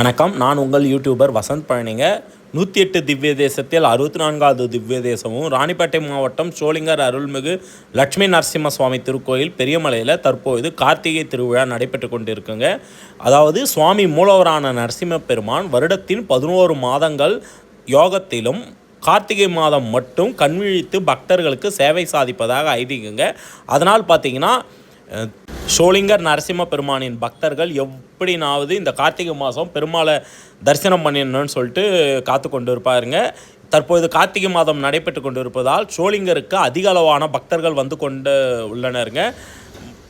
வணக்கம். நான் உங்கள் யூடியூபர் வசந்த் பழனிங்க. நூற்றி எட்டு திவ்ய தேசத்தில் அறுபத்தி நான்காவது திவ்ய தேசமும் ராணிப்பேட்டை மாவட்டம் சோளிங்கர் அருள்மிகு லட்சுமி நரசிம்ம சுவாமி திருக்கோயில் பெரியமலையில் தற்போது கார்த்திகை திருவிழா நடைபெற்று கொண்டிருக்குங்க. அதாவது சுவாமி மூலவரான நரசிம்ம பெருமான் வருடத்தின் பதினோரு மாதங்கள் யோகத்திலும் கார்த்திகை மாதம் மட்டும் கண்விழித்து பக்தர்களுக்கு சேவை சாதிப்பதாக ஐதீகங்க. அதனால் பார்த்தீங்கன்னா சோளிங்கர் நரசிம்ம பெருமானின் பக்தர்கள் எப்படினாவது இந்த கார்த்திகை மாதம் பெருமாளை தரிசனம் பண்ணிடணும்னு சொல்லிட்டு காத்து கொண்டு இருப்பாருங்க தற்போது கார்த்திகை மாதம் நடைபெற்று கொண்டு இருப்பதால் சோளிங்கருக்கு அதிக அளவான பக்தர்கள் வந்து கொண்டு உள்ளனருங்க.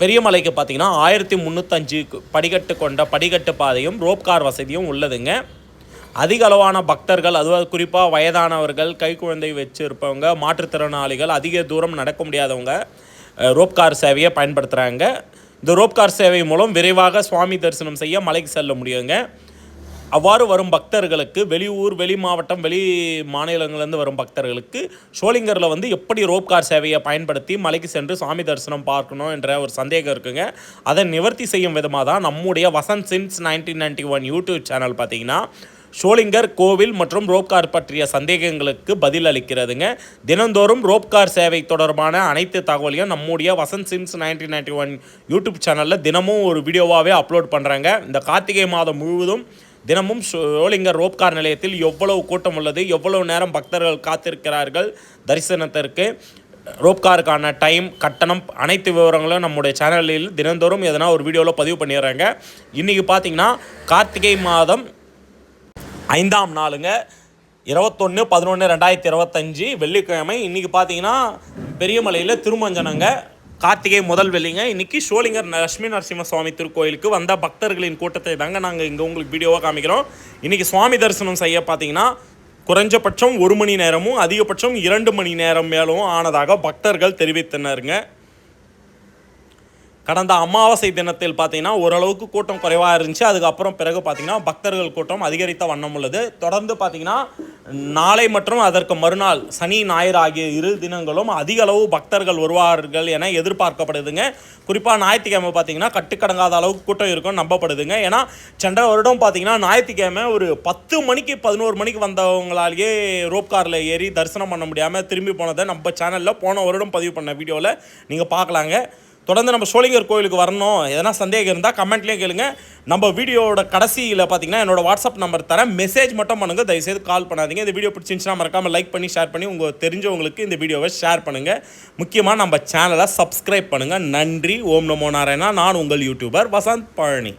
பெரிய மலைக்கு பார்த்தீங்கன்னா ஆயிரத்தி முந்நூற்றஞ்சு படிக்கட்டு கொண்ட படிக்கட்டு பாதையும் ரோப் கார் வசதியும் உள்ளதுங்க. அதிக அளவான பக்தர்கள் அதுவும் குறிப்பாக வயதானவர்கள் கை குழந்தை வச்சுருப்பவங்க மாற்றுத்திறனாளிகள் அதிக தூரம் நடக்க முடியாதவங்க ரோப் கார் சேவையை பயன்படுத்துகிறாங்க இந்த ரோப்கார் சேவை மூலம் விரைவாக சுவாமி தரிசனம் செய்ய மலைக்கு செல்ல முடியுங்க. அவ்வாறு வரும் பக்தர்களுக்கு வெளியூர் வெளி மாவட்டம் வெளி மாநிலங்கள்லேருந்து வரும் பக்தர்களுக்கு ஷோலிங்கரில் வந்து எப்படி ரோப் கார் சேவையை பயன்படுத்தி மலைக்கு சென்று சாமி தரிசனம் பார்க்கணும் என்ற ஒரு சந்தேகம் இருக்குங்க. அதை நிவர்த்தி செய்யும் விதமாக தான் நம்முடைய Vasanth since nineteen ninety one YouTube channel பார்த்தீங்கன்னா ஷோலிங்கர் கோவில் மற்றும் ரோப்கார் பற்றிய சந்தேகங்களுக்கு பதில் அளிக்கிறதுங்க தினந்தோறும் ரோப்கார் சேவை தொடர்பான அனைத்து தகவலையும் நம்முடைய Vasanth since nineteen ninety one YouTube சேனலில் தினமும் ஒரு வீடியோவாகவே அப்லோட் பண்ணுறாங்க இந்த கார்த்திகை மாதம் முழுவதும் தினமும் ஷோலிங்கர் ரோப்கார் நிலையத்தில் எவ்வளவு கூட்டம் உள்ளது எவ்வளவு நேரம் பக்தர்கள் காத்திருக்கிறார்கள் தரிசனத்திற்கு ரோப்காருக்கான டைம் கட்டணம் அனைத்து விவரங்களும் நம்முடைய சேனலில் தினந்தோறும் எதனா ஒரு வீடியோவில் பதிவு பண்ணிடுறாங்க. இன்றைக்கி பார்த்தீங்கன்னா கார்த்திகை மாதம் ஐந்தாம் நாளுங்க. இருபத்தொன்று பதினொன்று ரெண்டாயிரத்தி இருபத்தஞ்சி வெள்ளிக்கிழமை. இன்றைக்கி பார்த்தீங்கன்னா பெரியமலையில் திருமஞ்சனங்க. கார்த்திகை முதல் வெள்ளிங்க. இன்றைக்கி ஷோலிங்கர் லட்சுமி நரசிம்ம சுவாமி திருக்கோயிலுக்கு வந்த பக்தர்களின் கூட்டத்தை தாங்க நாங்கள் இங்கே உங்களுக்கு வீடியோவாக காமிக்கிறோம். இன்றைக்கி சுவாமி தரிசனம் செய்ய பார்த்தீங்கன்னா குறைஞ்சபட்சம் ஒரு மணி நேரமும் அதிகபட்சம் இரண்டு மணி நேரம் மேலும் ஆனதாக பக்தர்கள் தெரிவித்தனருங்க. கடந்த அமாவாசை தினத்தில் பார்த்தீங்கன்னா ஓரளவுக்கு கூட்டம் குறைவாக இருந்துச்சு. அதுக்கப்புறம் பிறகு பார்த்தீங்கன்னா பக்தர்கள் கூட்டம் அதிகரித்த வண்ணம் உள்ளது. தொடர்ந்து பார்த்தீங்கன்னா நாளை மற்றும் அதற்கு மறுநாள் சனி ஞாயிறு ஆகிய இரு தினங்களும் அதிக அளவு பக்தர்கள் வருவார்கள் என எதிர்பார்க்கப்படுதுங்க. குறிப்பாக ஞாயிற்றுக்கிழமை பார்த்தீங்கன்னா கட்டுக்கடங்காத அளவுக்கு கூட்டம் இருக்கும்னு நம்பப்படுதுங்க. ஏன்னா சென்ற வருடம் பார்த்தீங்கன்னா ஞாயிற்றுக்கிழமை ஒரு பத்து மணிக்கு பதினோரு மணிக்கு வந்தவங்களாலேயே ரோப் காரில் ஏறி தரிசனம் பண்ண முடியாமல் திரும்பி போனதை நம்ம சேனலில் போன வருடம் பதிவு பண்ண வீடியோவில் நீங்கள் பார்க்கலாங்க. தொடர்ந்து நம்ம சோழிங்கர் கோயிலுக்கு வரணும். எதனா சந்தேகம் இருந்தால் கமெண்ட்லேயே கேளுங்க. நம்ம வீடியோவோட கடைசியில் பார்த்தீங்கன்னா என்னோட வாட்ஸ்அப் நம்பர் தரேன். மெசேஜ் மட்டும் பண்ணுங்கள் தயவுசெய்து கால் பண்ணாதீங்க. இந்த வீடியோ பிடிச்சிருந்துச்சுன்னா மறக்காமல் லைக் பண்ணி ஷேர் பண்ணி உங்கள் தெரிஞ்சவங்களுக்கு இந்த வீடியோவை ஷேர் பண்ணுங்கள் முக்கியமாக நம்ம சேனலை சப்ஸ்கிரைப் பண்ணுங்கள் நன்றி. ஓம் நமோ நாராயணா. நான் உங்கள் யூடியூபர் வசந்த் பழனி.